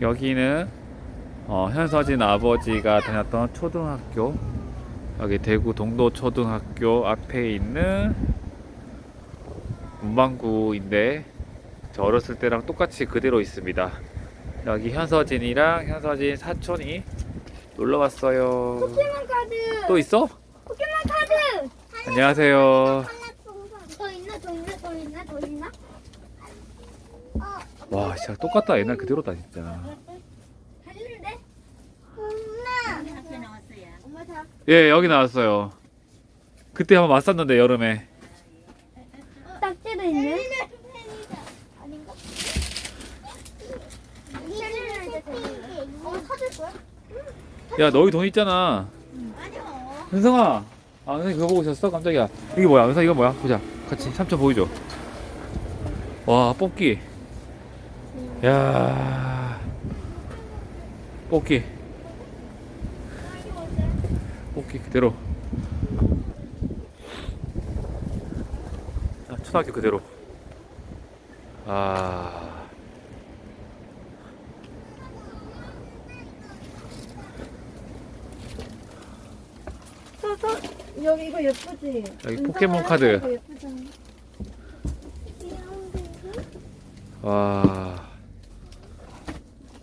여기는 어, 현서진 아버지가 다녔던 초등학교 여기 대구 동도 초등학교 앞에 있는 문방구인데 저 어렸을 때랑 똑같이 그대로 있습니다. 여기 현서진이랑 현서진 사촌이 놀러 왔어요. 포켓몬 카드. 또 있어? 포켓몬 카드. 안녕하세요. 더 있나 더 있나 더 있나 더 있나? 어. 와, 진짜 똑같다. 옛날 그대로다 진짜. 예, 여기 나왔어요. 그때 한번 왔었는데 여름에. 딱지도 있네. 아닌가? 어 사줄 거야? 야, 너희 돈 있잖아. 은성아. 아, 은성이 그거 보고 있었어? 깜짝이야. 이게 뭐야? 은성 이거 뭐야? 보자. 같이 삼촌 보여줘. 와, 뽑기. 야. 뽑기. 뽑기 그대로. 아, 초등학교 그대로. 아. 서서 여기 이거 예쁘지? 여기 포켓몬 카드. 예쁘잖아. 와.